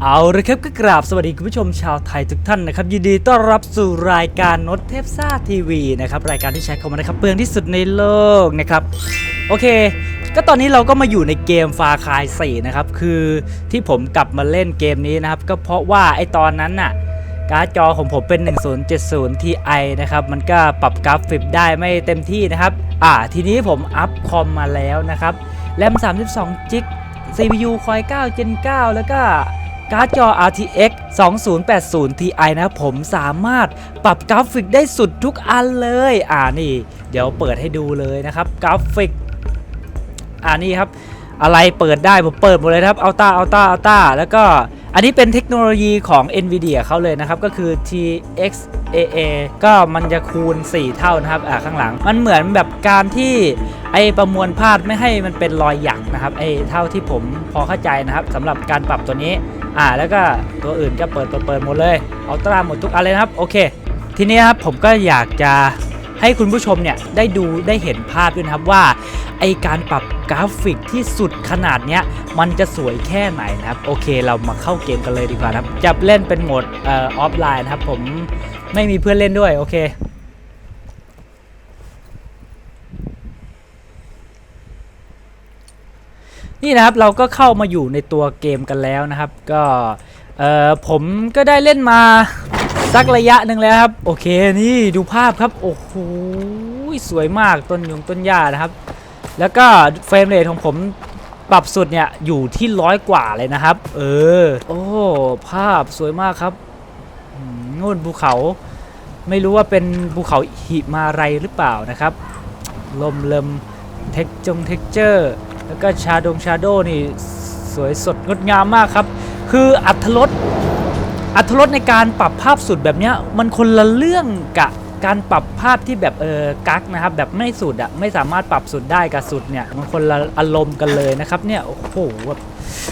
เอาละครับก็กราบสวัสดีคุณผู้ชมชาวไทยทุกท่านนะครับยินดีต้อนรับสู่รายการนดเทพซ่าทีวีนะครับรายการที่ใช้คำว่านะครับเปลืองที่สุดในโลกนะครับโอเค ก็ตอนนี้เราก็มาอยู่ในเกมฟาคาย4นะครับคือที่ผมกลับมาเล่นเกมนี้นะครับก็เพราะว่าไอตอนนั้นน่ะการ์ดจอของผมเป็น 1070 Ti นะครับมันก็ปรับกราฟิกได้ไม่เต็มที่นะครับอ่าทีนี้ผมอัพคอมมาแล้วนะครับแรม32จิก CPU Core 9 Gen 9 แล้วก็ การ์ดจอ RTX 2080 Ti นะผมสามารถปรับกราฟิกได้สุดทุกอันเลย อ่านี่ เดี๋ยวเปิดให้ดูเลยนะครับกราฟิก อ่านี่ครับ อะไรเปิดได้ผมเปิดหมดเลยครับอัลต้าอัลต้าอัลต้าแล้วก็อันนี้เป็นเทคโนโลยีของ NVIDIA เขาเลยนะครับ ก็คือ TXAA ก็มันจะคูณ 4 เท่านะครับ อ่าข้างหลัง มันเหมือนแบบการที่ไอประมวลภาพไม่ให้มันเป็นรอยหยักนะครับ ไอเท่าที่ผมพอเข้าใจนะครับสำหรับการปรับตัวนี้ อ่าแล้วก็ตัวอื่นก็เปิดเปิดเปิดหมดเลยอัลตร้าหมดทุกอันเลยนะครับโอเค ทีนี้ครับผมก็อยากจะให้คุณผู้ชมเนี่ยได้ดูได้เห็นภาพด้วยนะครับว่าไอการปรับกราฟิกที่สุดขนาดเนี้ยมันจะสวยแค่ไหนนะครับโอเคเรามาเข้าเกมกันเลยดีกว่านะครับจะเล่นเป็นโหมดออฟไลน์นะครับผมไม่มีเพื่อนเล่นด้วยโอเค นี่นะครับเราก็เข้ามาอยู่ในตัวเกมกันแล้วนะครับ ก็เออผมก็ได้เล่นมาสักระยะหนึ่งแล้วครับ โอเคนี่ดูภาพครับ โอ้โหสวยมากต้นยงต้นหญ้านะครับ แล้วก็เฟรมเรทของผมปรับสุดเนี่ยอยู่ที่ร้อยกว่าเลยนะครับ เออ โอ้ ภาพสวยมากครับนู่นภูเขา ไม่รู้ว่าเป็นภูเขาหิมาไรหรือเปล่านะครับ ลมเลมเทคจงเท็กเจอร์ แล้วก็ชาดงชาโดนี่สวยสดงดงามมากครับ คืออัธรสอัธรสในการปรับภาพสุดแบบเนี้ยมันคนละเรื่องกับการปรับภาพที่แบบเออกักนะครับแบบไม่สุดอะไม่สามารถปรับสุดได้กับสุดเนี่ยมันคนละอารมณ์กันเลยนะครับเนี่ยโอ้โหแบบ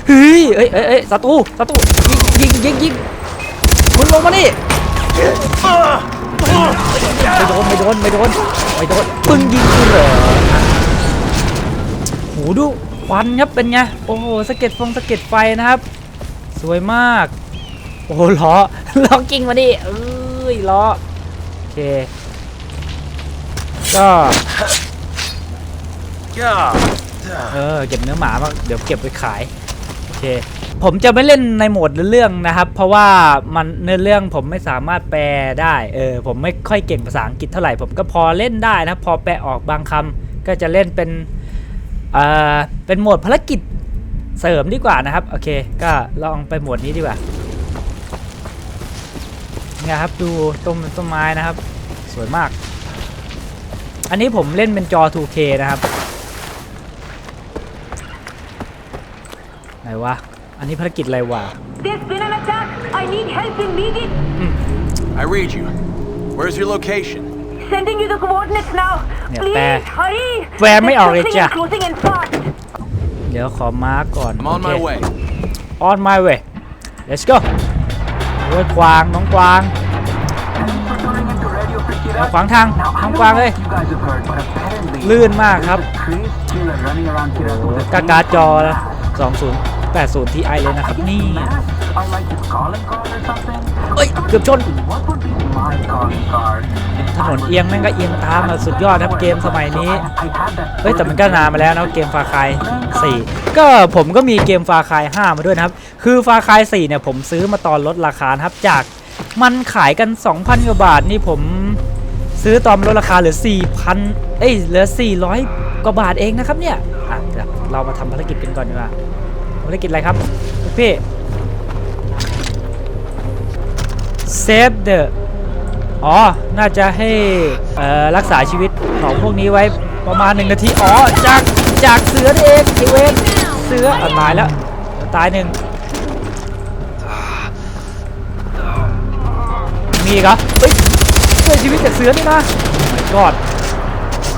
เฮ้ยเอ้ยเอ้ยเอ้ยศัตรูศัตรูยิงยิงยิงยิงคุณลงมานี่ไม่โดนไม่โดนไม่โดนไม่โดนปึ้งยิงกูเหรอ หดูควันครับเป็นไงโอ้โหสะเก็ดฟงสะเก็ดไฟนะครับ สวยมาก โอ้โหล้อล้อกิ่งมาดิเอ้ยล้อโอเคก็เออเก็บเนื้อหมามาเดี๋ยวเก็บไปขายโอเคผมจะไม่เล่นในโหมดเรื่องนะครับ เพราะว่ามันเนื้อเรื่องผมไม่สามารถแปลได้เออผมไม่ค่อยเก่งภาษาอังกฤษเท่าไหร่ผมก็พอเล่นได้นะพอแปลออกบางคำก็จะเล่นเป็น อ่อเป็นโหมดภารกิจเสริมดีกว่านะครับ โอเค ก็ลองไปโหมดนี้ดีกว่าเนี่ยครับดูต้นต้นไม้นะครับ สวยมาก อันนี้ผมเล่นเป็นจอ 2K นะครับ ไหนวะ อันนี้ภารกิจอะไรวะ There's been an attack. I need help immediately. I read you. Where's your location? Sending you the coordinates now. Yeah, Please bear. hurry. Bear The mới ở đây circling chưa? is closing in fast. เดี๋ยวขอมาร์กก่อน I'm on my โอเค way. on my way let's go โอ้ยกวางน้องกวางเอาขวางทางน้องกวางเลยลื่นมากครับโอ้กากาจอละ2080 Ti เลยนะครับ นี่เอ้ย เกือบชน ถนนเอียงแม่งก็เอียงตามอะสุดยอดครับเกมสมัยนี้ เฮ้ยแต่มันก็นานมาแล้วนะเกมฟาคาย4ก็ผมก็มีเกมฟาคาย5มาด้วยนะครับ คือฟาคาย4เนี่ยผมซื้อมาตอนลดราคานะครับจากมันขายกัน 2,000กว่าบาทนี่ผมซื้อตอนลดราคาเหลือ 4,000 เอ้ยเหลือ 400 กว่าบาทเองนะครับเนี่ยอะเดี๋ยวเรามาทำภารกิจกันก่อนดีกว่าภารกิจอะไรครับพี่ Save the อ๋อ น่าจะให้เอ่อรักษาชีวิตของพวกนี้ไว้ประมาณหนึ่งนาที อ๋อ จากจากเสือนี่เองไอเวนเสืออะตายแล้ว ตายหนึ่งมีอีกเหรอเฮ้ยช่วยชีวิตจากเสือนี่นะไม่กอด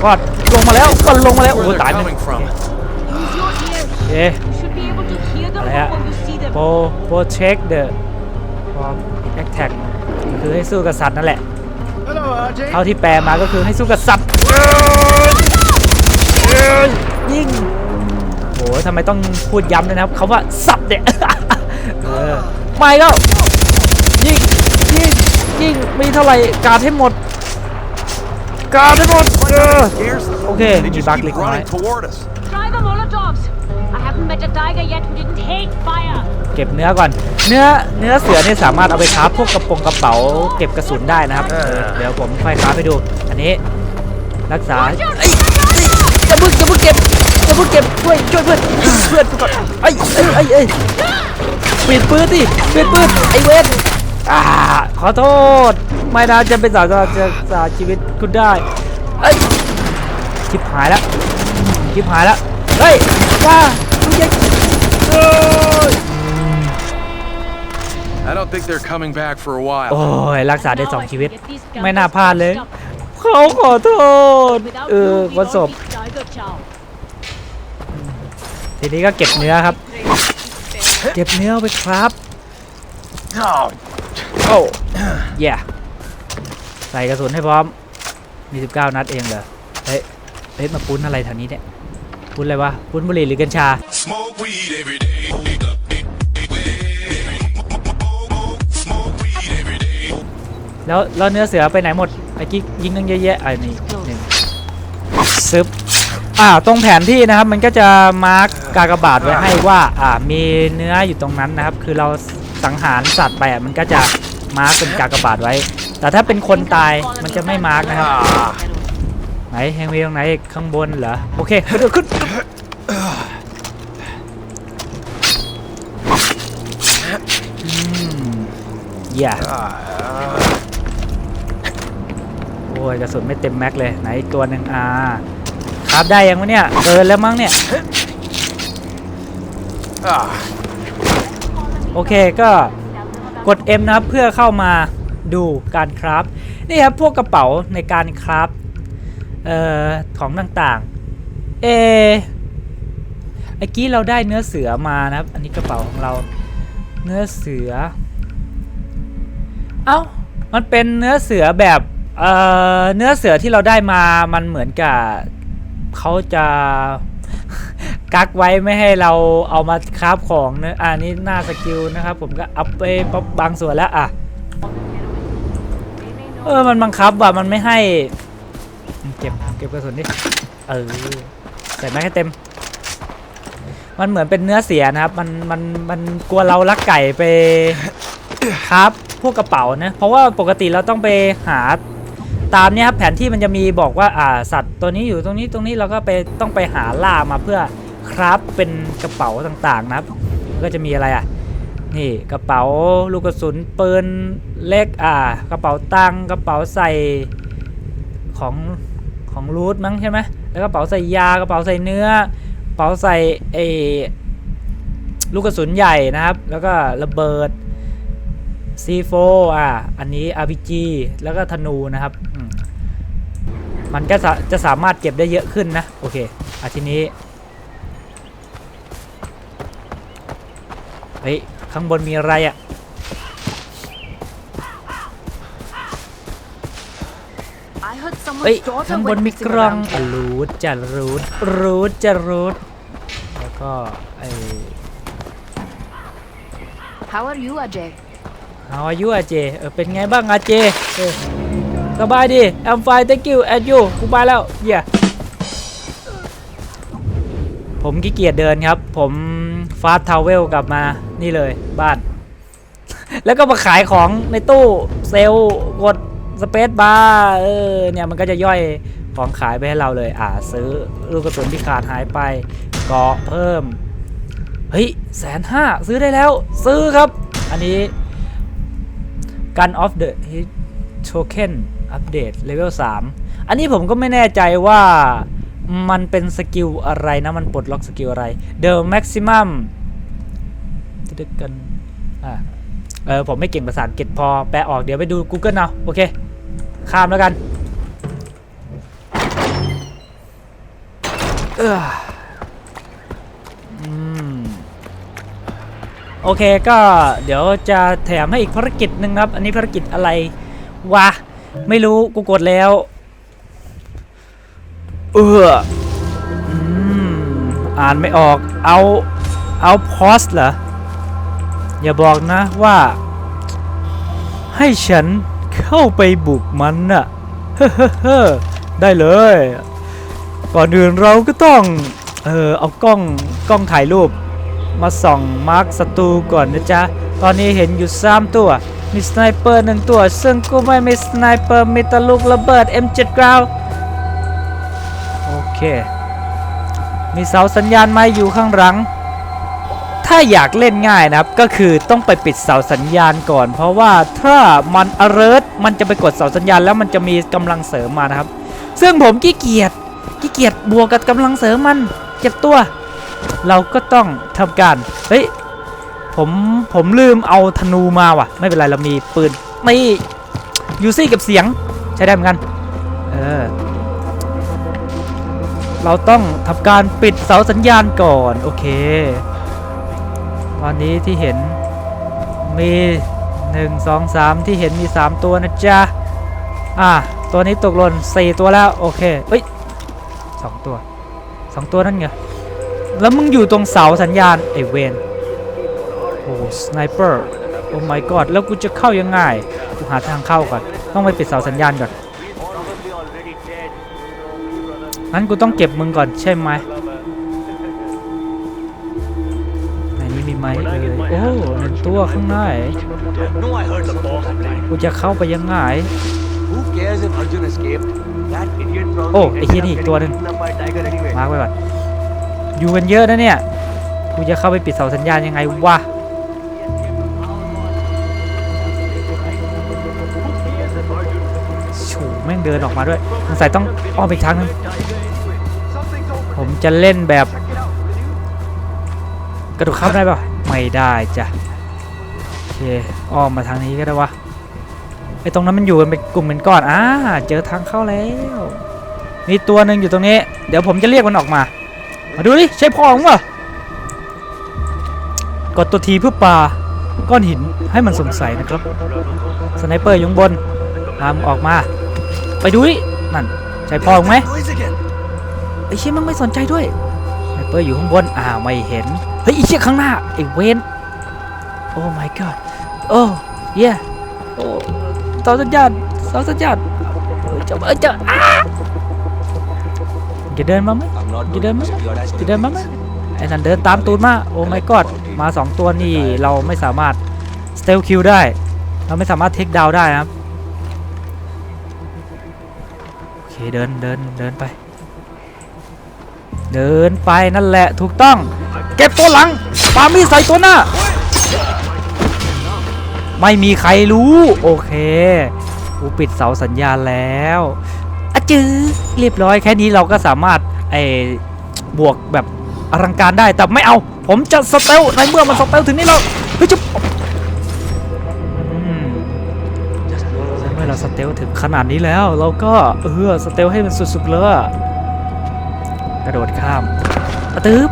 กอดลงมาแล้วก็ลงมาแล้ว โอ้ Where โหตาย they're หนึ่ง coming from. Use your ears. โอเค You should be able to hear them Alright. before you see them. pro protect the from attack ก็คือให้สู้กับสัตว์นั่นแหละ เท่าที่แปลมาก็คือให้สู้กับสัตว์ยิงโหทำไมต้องพูดย้ำด้วยนะครับเขาว่าสัตว์เนี่ยเออไม่ก็ยิงยิงยิงมีเท่าไหร่การดให้หมด การดให้หมดเออ Scares them. Okay, They you just back keep like running that. toward us. Try the Molotovs. I haven't met a tiger yet who didn't hate fire. เก็บเนื้อก่อน เนื้อเนื้อเสือเนี่ยสามารถเอาไปคราฟพวกกระโปรงกระเป๋า เก็บกระสุนได้นะครับ เออเดี๋ยวผมค่อยคราฟให้ดู อันนี้ รักษาเอ้ยจะพึ่งจะพึ่งเก็บจะพึ่งเก็บช่วยช่วยเพื่อนเพื่อนกูก่อนไอ้ไอ้ไอ้ไอ้ยปิดปืนดิปิดปืนไอ้เวนอ่าขอโทษ ไม่นะจะเป็นสาวจะจะสาชีวิตคุณได้เอ้ยชิบหายแล้วชิบหายแล้ว เฮ้ยว่ามึงจะเอ้ย I don't think they're coming back for a while. โอ้ยรักษาได้สอง Now I ชีวิต can get these ไม่น่า guns พลาดเลย stop. เขาขอโทษ Without เออ you, we วันศ don't พ reach Tiger Chow. ทีนี้ก็เก็บเนื้อครับ เก็บเนื้อไปครับ Oh, โอ้ย yeah ใส่กระสุนให้พร้อม มี 19 นัดเองเหรอ เฮ้ย เฮ้ย มาปุ้นอะไรแถวนี้เนี่ย ปุ้นอะไรวะปุ้นบุหรี่หรือกัญชา Smoke weed every day. แล้วแล้วเนื้อเสือไปไหนหมดไอ้กิ๊กยิงตั้งเยอะแยะไอ้นี่หนึ่งซึบอ่าตรงแผนที่นะครับมันก็จะมาร์กกากบาทไว้ให้ว่าอ่ามีเนื้ออยู่ตรงนั้นนะครับ คือเราสังหารสัตว์ไปอะมันก็จะมาร์กเป็นกากบาทไว้ แต่ถ้าเป็นคนตายมันจะไม่มาร์กนะครับ ไหนแฮงมีตรงไหนข้างบนเหรอ โอเคขึ้นขึ้นอืมอย่าโอ้ยกระสุนไม่เต็มแม็กเลย ไหนอีกตัวหนึ่งอ่าครับได้ยังวะเนี่ยเกินแล้วมั้งเนี่ย โอเคก็กด M นะครับเพื่อเข้ามาดูการคราฟนี่ครับพวกกระเป๋าในการคราฟ เอ่อของต่างๆ เอไอ้กี้เราได้เนื้อเสือมานะครับ อันนี้กระเป๋าของเรา เนื้อเสือ เอ้า มันเป็นเนื้อเสือแบบเอ่อเนื้อเสือที่เราได้มา มันเหมือนกับเขาจะกักไว้ไม่ให้เราเอามาคราฟของเนะอันนี้หน้าสกิลนะครับ ผมก็อัพไปป๊อปบางส่วนแล้วอะ เออ มันบังคับว่ะ มันไม่ให้ เก็บเก็บกระสุนดิ เออใส่แม็กให้เต็ม มันเหมือนเป็นเนื้อเสียนะครับ มันมันมันกลัวเราลักไก่ไปครับ พวกกระเป๋านะ เพราะว่าปกติเราต้องไปหาตามเนี้ยครับแผนที่มันจะมีบอกว่าอ่าสัตว์ตัวนี้อยู่ตรงนี้ตรงนี้เราก็ไปต้องไปหาล่ามาเพื่อครับเป็นกระเป๋าต่างๆนะครับ ก็จะมีอะไรอะนี่กระเป๋าลูกกระสุนปืนเล็กอ่ากระเป๋าตังกระเป๋าใส่ของ ของรูทมั้งใช่ไหมแล้วกระเป๋าใส่ยากระเป๋าใส่เนื้อกระเป๋าใส่เอลูกกระสุนใหญ่นะครับ แล้วก็ระเบิด C4 อะ อันนี้ RPG แล้วก็ธนูนะครับ มันก็จะจะสามารถเก็บได้เยอะขึ้นนะ โอเคอะทีนี้ เฮ้ย ข้างบนมีอะไรอะ I heard เฮ้ย someone's daughter ข้างบน went มี missing กล่อง around อะ here. รูดจะรูดรูดจะรูดแล้วก็ไอ้ How are you, Ajay? How are you อาเจเออเป็นไงบ้างอาเจเออสบายดี I'm fine thank you and you กูไปแล้วเย่ผมขี้เกียจเดินครับ ผมฟาสทาวเวลกลับมานี่เลยบ้าน แล้วก็มาขายของในตู้เซลล์กด สเปซบาร์เออเนี่ยมันก็จะย่อยของขายไปให้เราเลย อ่าซื้อลูกกระสุนที่ขาดหายไปเกาะเพิ่ม เฮ้ยแสนห้าซื้อได้แล้ว ซื้อครับ อันนี้ Gun of the Hit Token Update Level 3อันนี้ผมก็ไม่แน่ใจว่ามันเป็นสกิลอะไรนะ มันปลดล็อกสกิลอะไร The Maximum ตึกกันอ่าเออผมไม่เก่งภาษาอังกฤษพอแปลออกเดี๋ยวไปดู Google เอาโอเค ข้ามแล้วกัน เอออืมโอเคก็เดี๋ยวจะแถมให้อีกภารกิจหนึ่งครับ อันนี้ภารกิจอะไรวะ ไม่รู้กูกดแล้ว เอออืมอ่านไม่ออกเอาเอาพอสเหรอ อย่าบอกนะว่า ให้ฉัน เข้าไปบุกมันน่ะเฮ้ได้เลย ก่อนอื่นเราก็ต้องเออเอากล้องกล้องถ่ายรูป มาส่องมาร์คศัตรูก่อนนะจ๊ะ ตอนนี้เห็นอยู่3ตัว มีสไนเปอร์หนึ่งตัว ซึ่งกูไม่มีสไนเปอร์มีตะลูกระเบิด M7 กราวโอเค มีเสาสัญญาณไม้อยู่ข้างหลัง ถ้าอยากเล่นง่ายนะครับ ก็คือต้องไปปิดเสาสัญญาณก่อน เพราะว่าถ้ามัน alert มันจะไปกดเสาสัญญาณแล้วมันจะมีกำลังเสริมมานะครับ ซึ่งผมขี้เกียจขี้เกียจบวกกับกำลังเสริมมันเจ็บตัว เราก็ต้องทำการเฮ้ยผมผมลืมเอาธนูมาว่ะ ไม่เป็นไรเรามีปืนนี่ยูซี่ก็บเสียงใช้ได้เหมือนกันเออเราต้องทำการปิดเสาสัญญาณก่อน โอเค ตอนนี้ที่เห็นมี1 2 3ที่เห็นมี3ตัวนะจ๊ะ อะ ตัวนี้ตกหล่น4ตัวแล้ว โอเคเฮ้ยสองตัว2ตัวนั่นไง แล้วมึงอยู่ตรงเสาสัญญาณไอเวนโอ้สไนเปอร์โอ้ my god แล้วกูจะเข้ายังไงกูหาทางเข้าก่อน ต้องไปปิดเสาสัญญาณก่อนงั้นกูต้องเก็บมึงก่อนใช่ไหม ไหมเออโอ้หนึ่งตัวข้างใน No, I heard the boss playing. กูจะเข้าไปยังไง Who cares if Arjun escaped? That idiot probably Oh, ended ไอ้เหี้ยนี่ up อีกตัวหนึ่ง getting eaten up by a tiger anyway. มาร์กไว้ก่อนอยู่กันเยอะนะเนี่ยกูจะเข้าไปปิดเสาสัญญาณยังไงวะฉูแม่งเดินออกมาด้วยสงสัยต้องอ้อมอีกทางนึงผมจะเล่นแบบ กระโดดข้ามได้ปะ ไม่ได้จ้ะโอเคอ้อมมาทางนี้ก็ได้วะไอตรงนั้นมันอยู่กันเป็นกลุ่มเป็นก้อนอ่าเจอทางเข้าแล้วมีตัวหนึ่งอยู่ตรงนี้ เดี๋ยวผมจะเรียกมันออกมา มาดูดิใช่พอของปะกดตัวทีเพื่อปลาก้อนหินให้มันสงสัยนะครับสไนเปอร์อยู่บนตามออกมา ไปดูดินั่นใช่พอไหมไอ้เชี่ยมันไม่สนใจด้วยสไนเปอร์อยู่ข้างบนอ่าไม่เห็น เฮ้ยไอ้เชี่ยข้างหน้าไอ้เวนโอ้ my god โอ้เย่โอ้เสาสัญญาณเสาสัญญาณเออเจะเออเจะอ้าจะเดินมาไหม I'm not You going done, to mama? secure that You done, mama? ไอ้นั่นเดินตามตูนมาโอ้ my god มาสองตัวนี่เราไม่สามารถสเตลคิวได้ เราไม่สามารถเทคดาวได้นะครับโอเคเดินเดินเดินไป เดินไปนั่นแหละถูกต้อง เก็บตัวหลังปามีใส่ตัวหน้า ไม่มีใครรู้ โอเคกูปิดเสาสัญญาณแล้วอะจือเรียบร้อยแค่นี้เราก็สามารถไอบวกแบบอลังการได้แต่ไม่เอา ผมจะสเตลในเมื่อมันสเตลถึงนี่เราเฮ้ยจุ๊บอืมในเมื่อเราสเตลถึงขนาดนี้แล้วเราก็เออสเตลให้มันสุดๆเลยกระโดดข้ามอะตึ๊บ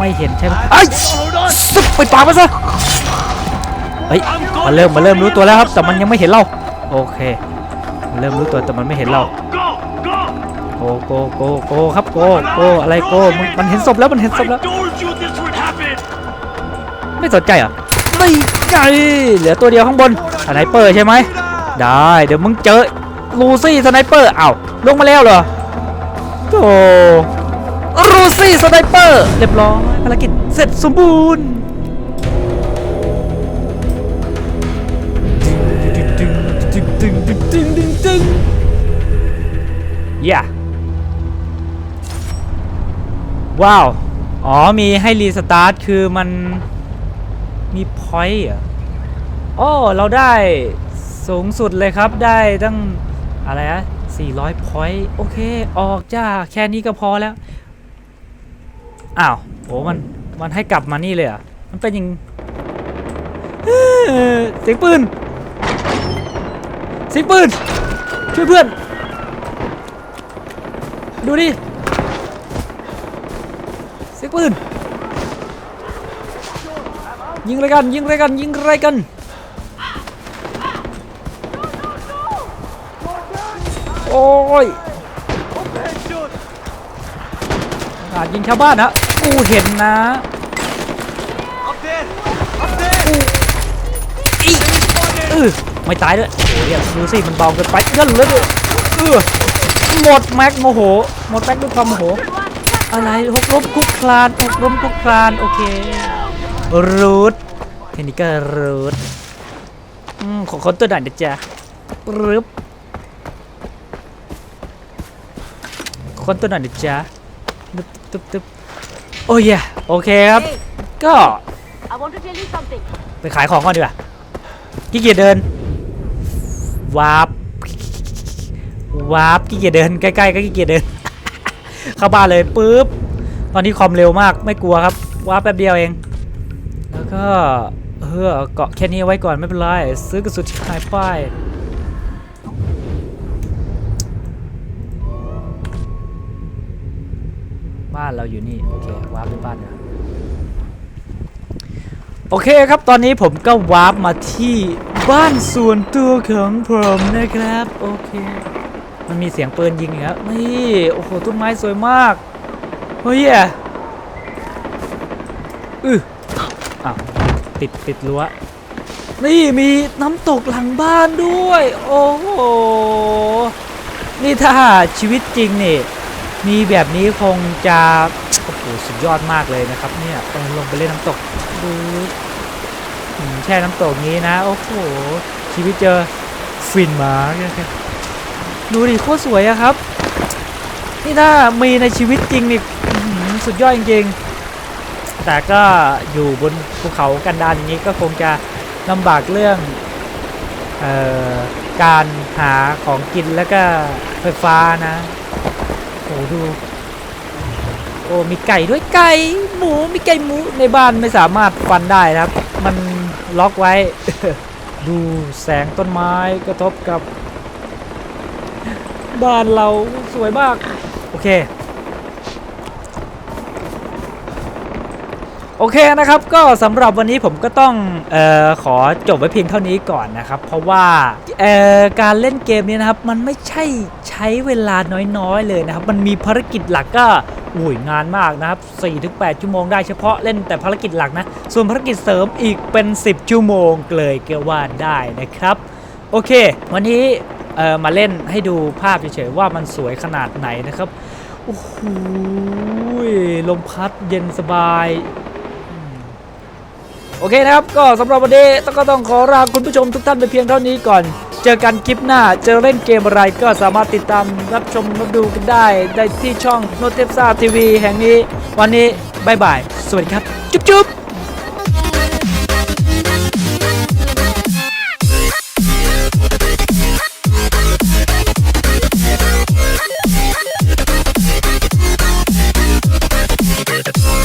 ไม่เห็นใช่ไหมไอ้ยซึบไปปากมันซะเฮ้ยมันเริ่มมันเริ่มรู้ตัวแล้วครับ แต่มันยังไม่เห็นเราโอเคมันเริ่มรู้ตัวแต่มันไม่เห็นเราโกโกโกโกครับโกโกอะไรโกมันมันเห็นศพแล้วมันเห็นศพแล้ว told you this would happen! ไม่สนใจเหรอไม่ไงเหลือตัวเดียวข้างบนสไนเปอร์ใช่ไหมได้เดี๋ยวมึงเจอลูซี่สไนเปอร์อ้าวลงมาแล้วเหรอโธ่ ลูซี่สไนเปอร์เรียบร้อยภารกิจเสร็จสมบูรณ์ย่าว้าว อ๋อ มีให้รีสตาร์ท คือมันมีพอยต์อโอ้เราได้สูงสุดเลยครับ ได้ตั้ง อะไรนะ400พอยต์โอเค ออกจ้า แค่นี้ก็พอแล้ว อ้าวโหมันมันให้กลับมานี่เลยอะมันเป็นยังเสียงปืนเสียงปืนช่วยเพื่อน ดูดิเสียงปืนยิงไรกันยิงไรกันยิงไรกันโอ้ย อาจยิงชาวบ้านนะกูเห็นนะ Up there! Up there! กูอไม่ตายด้วยโอ้ยดูสิมันเบาเกินไปเงินเลยด้วยเออหมดแม็กโมโหหมดแม็กด้วยความโมโห อะไรหกล้มคุกคลานหกล้มคุกคลานโอเครูทเทคนิคก็รูทอืมขอคนตัวหน่อยนะจ๊ะรึบคนตัวหน่อยนะจ๊ะ ตึ๊บตึ๊บตึ๊บโอ้ยโอเคครับ Hey, ก็ I want to tell you something. ไปขายของก่อนดีกว่าขี้เกียจเดินวาร์ปวาร์ปขี้เกียจเดินใกล้ๆก็ขี้เกียจเดิน เข้าบ้านเลยปุ๊บตอนนี้ความเร็วมากไม่กลัวครับวาร์ปแป๊บเดียวเอง แล้วก็เออเกาะแค่นี้เอาไว้ก่อนไม่เป็นไรซื้อกระสุนที่หายไป บ้านเราอยู่นี่ โอเควาร์ปไปบ้านนยโอเคครับ ตอนนี้ผมก็วาร์ปมาที่บ้านส่วนตัวของผมนะครับ โอเค มันมีเสียงปืนยิงอีกแล้วนี่โอ้โหต้นไม้สวยมาก เฮ้ยอืออ้าวติดติดรั้วนี่มีน้ำตกหลังบ้านด้วย โอ้โห นี่ถ้าชีวิตจริงนี่ มีแบบนี้คงจะโอ้โหสุดยอดมากเลยนะครับ เนี่ยไปลงไปเล่นน้ำตกดูแช่น้ำตกนี้นะ โอ้โห ชีวิตเจอฟินมาดูดิโคตรสวยอะครับ นี่ถ้ามีในชีวิตจริงนี่สุดยอดจริงๆ แต่ก็อยู่บนภูเขากันดารอย่างนี้ก็คงจะลำบากเรื่องออการหาของกินแล้วก็ไฟฟ้านะ โอ้ดู โอ้มีไก่ด้วยไก่หมูมีไก่หมูในบ้านไม่สามารถฟันได้นะครับ มันล็อกไว้ ดูแสงต้นไม้กระทบกับ บ้านเราสวยมาก โอเค โอเคนะครับก็สำหรับวันนี้ผมก็ต้องออขอจบไว้เพียงเท่านี้ก่อนนะครับ เพราะว่าการเล่นเกมนี้นะครับ มันไม่ใช่ใช้เวลาน้อยๆเลยนะครับ มันมีภารกิจหลักก็อุ้ยนานมากนะครับ4-8ชั่วโมงได้เฉพาะเล่นแต่ภารกิจหลักนะ ส่วนภารกิจเสริมอีกเป็น 10 ชั่วโมงเลยก็ว่าได้นะครับ โอเค วันนี้มาเล่นให้ดูภาพเฉยๆว่ามันสวยขนาดไหนนะครับโอ้โหลมพัดเย็นสบาย โอเคนะครับ ก็สำหรับวันนี้ต้องก็ต้องขอลาคุณผู้ชมทุกท่านไปเพียงเท่านี้ก่อน เจอกันคลิปหน้า เจอเล่นเกมอะไรก็สามารถติดตามรับชมรับดูกันได้ ได้ที่ช่องโนเทปซ่าทีวีแห่งนี้ วันนี้บายบาย สวัสดีครับ จุ๊บจุ๊บ